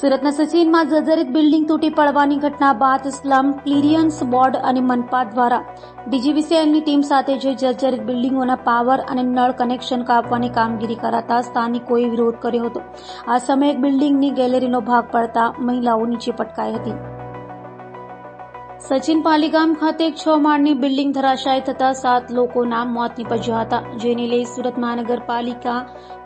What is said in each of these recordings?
સુરતના સચિનમાં જર્જરિત બિલ્ડિંગ તૂટી પડવાની ઘટના બાદ સ્લમ ક્લિયરન્સ બોર્ડ અને મનપા દ્વારા ડીજીવીસીએલની ટીમ સાથે જે જર્જરિત બિલ્ડિંગોના પાવર અને નળ કનેક્શન કાપવાની કામગીરી કરાતા સ્થાનિકોએ વિરોધ કર્યો હતો. આ સમયે બિલ્ડિંગની ગેલેરીનો ભાગ પડતા મહિલાઓ નીચે પટકાઈ હતી. સચિન પાલીગામ ખાતે એક છ માળની બિલ્ડિંગ ધરાશાયી થતા સાત લોકોના મોત નીપજ્યા હતા. જેને લઈ સુરત મહાનગરપાલિકા,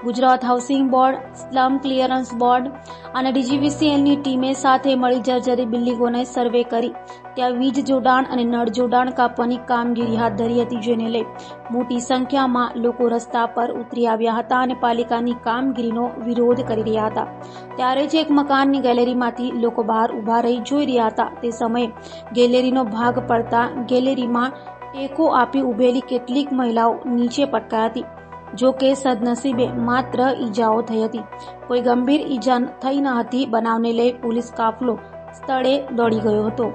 Gujarat housing board, slum clearance board અને ડીજીવીસીએલની ટીમે સાથે મળી જર્જરી બિલ્ડિંગોને સર્વે કરી. ત્યાં વીજ જોડાણ અને નળ જોડાણ કાપવાની કામગીરી હાથ ધરી હતી જેને લઈ મોટી સંખ્યામાં લોકો રસ્તા પર ઉતરી આવ્યા હતા અને પાલિકાની કામગીરીનો વિરોધ કરી રહ્યા હતા. ત્યારે જ એક મકાનની ગેલેરીમાંથી લોકો બહાર ઊભા રહી જોઈ રહ્યા હતા. તે સમયે ગેલેરીનો ભાગ પડતા ગેલેરીમાં ટેકો આપી ઊભેલી કેટલીક મહિલાઓ નીચે પટકાઈ હતી, જો કે સદનસીબે માત્ર ઈજાઓ થઈ હતી. કોઈ ગંભીર ઈજા થઈ ન હતી. બનાવને લઈ પોલીસ કાફલો સ્થળે દોડી ગયો હતો.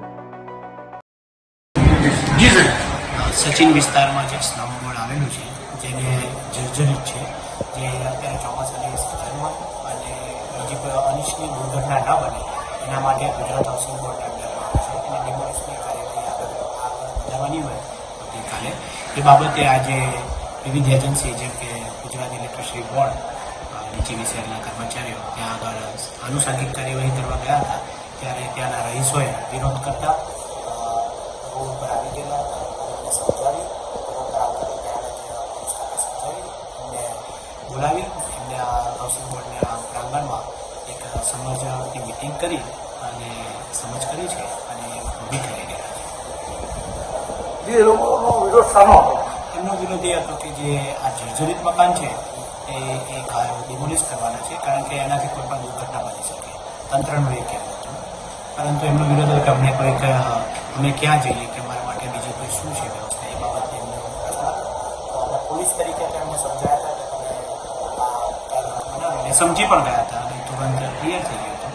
સચિન વિસ્તારમાં જે સ્લમ બોર્ડ આવેલું છે, જેને જર્જરિત છે, જે અત્યારે ચોમાસાની સિઝનમાં અને બીજી કોઈ અનિચ્છનીય દુર્ઘટના ન બને, એના માટે ગુજરાત હાઉસિંગ બોર્ડ કાર્યવાહી આગળ વધારવાની હોય આવતીકાલે એ બાબતે આજે વિવિધ એજન્સી જેમ કે ગુજરાત ઇલેક્ટ્રિસિટી બોર્ડ ડીજીવીસીએલના કર્મચારીઓ ત્યાં આગળ આનુષંગિક કાર્યવાહી કરવા ગયા હતા. ત્યારે ત્યાંના રહીશોએ વિરોધ કરતા રોડ પર આવી ગયેલા હતા અને એમને સમજાવી રોડ પર આવતા ત્યાં સમજાવી એમને બોલાવી એમને આ હાઉસિંગ બોર્ડને આ પ્રાંગણમાં એક સમાજની મિટિંગ કરી અને સમજ કરી છે અને ઊભી કરી રહ્યા છે. વિરોધ એમનો વિરોધ એ હતો કે જે આ જર્જરિત મકાન છે એ એ ડિમોલિશ કરવાના છે કારણ કે એનાથી કોઈ પણ દુર્ઘટના બની શકે. તંત્રનું એ કહેવું હતું. પરંતુ એમનો વિરોધ હતો કે અમને કોઈક અમે ક્યાં જઈએ કે મારા માટે બીજી કોઈ શું છે વ્યવસ્થા? એ બાબતે એમનો પોલીસ તરીકે તો એમને સમજાયા એ સમજી પણ ગયા હતા અને તુરંત ક્લિયર થઈ ગયું હતું.